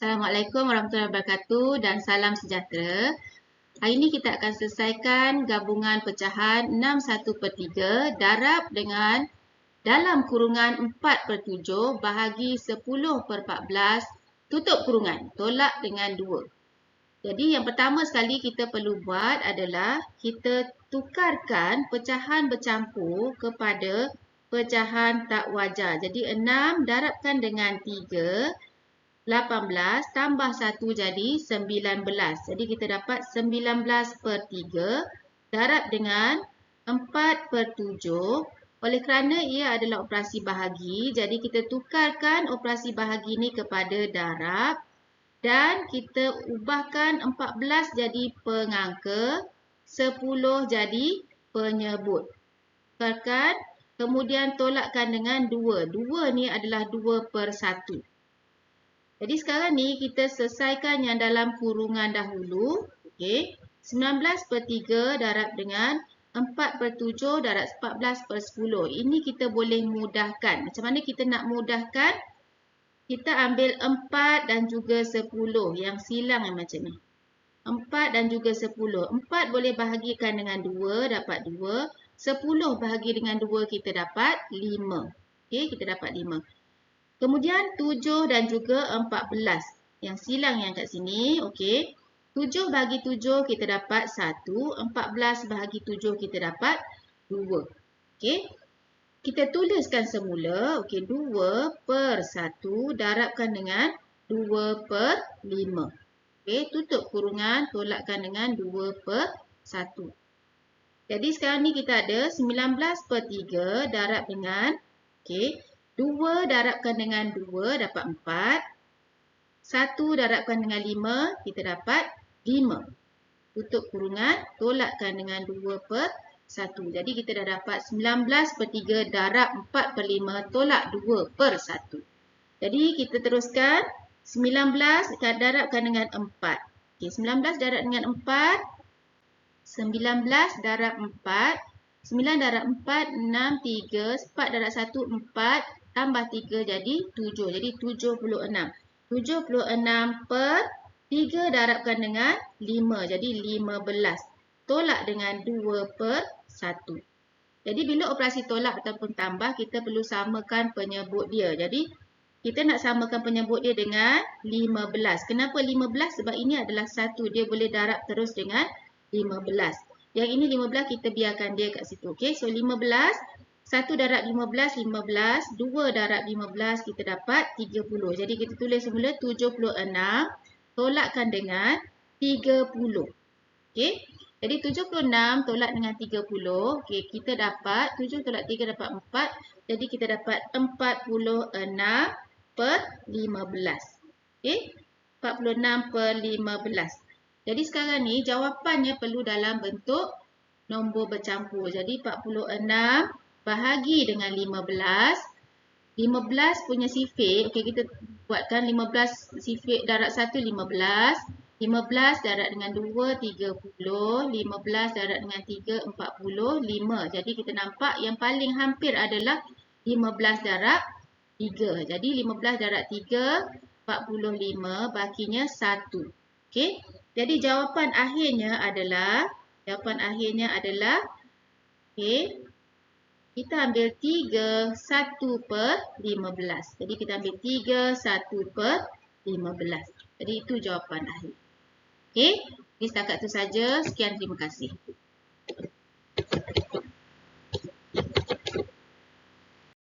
Assalamualaikum warahmatullahi wabarakatuh dan salam sejahtera. Hari ini kita akan selesaikan gabungan pecahan 61 per 3 darab dengan dalam kurungan 4 per 7 bahagi 10 per 14 tutup kurungan tolak dengan 2. Jadi yang pertama sekali kita perlu buat adalah kita tukarkan pecahan bercampur kepada pecahan tak wajar. Jadi 6 darabkan dengan 3, 18 tambah 1 jadi 19. Jadi kita dapat 19 per 3 darab dengan 4 per 7. Oleh kerana ia adalah operasi bahagi, jadi kita tukarkan operasi bahagi ini kepada darab. Dan kita ubahkan 14 jadi pengangka, 10 jadi penyebut. Tukarkan Kemudian tolakkan dengan 2. 2 ni adalah 2 per 1. Jadi sekarang ni kita selesaikan yang dalam kurungan dahulu. Okay. 19 per 3 darab dengan 4 per 7 darab 14 per 10. Ini kita boleh mudahkan. Macam mana kita nak mudahkan? Kita ambil 4 dan juga 10 yang silang yang macam ni. 4 dan juga 10. 4 boleh bahagikan dengan 2 dapat 2. 10 bahagi dengan 2 kita dapat 5. Okey, kita dapat 5. Kemudian 7 dan juga 14. Yang silang yang kat sini, okey. 7 bahagi 7 kita dapat 1. 14 bahagi 7 kita dapat 2. Okey. Kita tuliskan semula, okey, 2 per 1 darabkan dengan 2 per 5. Okey, tutup kurungan, tolakkan dengan 2 per 1. Jadi sekarang ni kita ada 19 per 3 darab dengan okay, 2 darabkan dengan 2 dapat 4. 1 darabkan dengan 5 kita dapat 5. Tutup kurungan tolakkan dengan 2 per 1. Jadi kita dah dapat 19 per 3 darab 4 per 5 tolak 2 per 1. Jadi kita teruskan 19 darabkan dengan 4. Okay, 19 darab dengan 4. 19 darab 4. 9 darab 4, 6, 3. 4 darab 1, 4. Tambah 3 jadi 7. Jadi 76. 76 per 3 darabkan dengan 5. Jadi 15. Tolak dengan 2 per 1. Jadi bila operasi tolak ataupun tambah, kita perlu samakan penyebut dia. Jadi kita nak samakan penyebut dia dengan 15. Kenapa 15? Sebab ini adalah 1. Dia boleh darab terus dengan 15. Yang ini 15 kita biarkan dia kat situ. Okey, so 15 1 darab 15 15, 2 darab 15 kita dapat 30. Jadi kita tulis semula 76 tolakkan dengan 30. Okey. Jadi 76 tolak dengan 30. Okey, kita dapat 7 tolak 3 dapat 4. Jadi kita dapat 46 per 15. Okey. 46 per 15. Jadi sekarang ni jawapannya perlu dalam bentuk nombor bercampur. Jadi 46 bahagi dengan 15. 15 punya sifik, okey kita buatkan 15 sifik darat 1 15. 15 darat dengan 2 30. 15 darat dengan 3 45. Jadi kita nampak yang paling hampir adalah 15 darat 3. Jadi 15 darat 3 45 bakinya 1. Okey. Jadi jawapan akhirnya adalah jawapan akhirnya adalah okey. Kita ambil 3 1 per 15. Jadi kita ambil 3 1 per 15. Jadi itu jawapan akhir. Okey. Jadi setakat itu saja. Sekian terima kasih.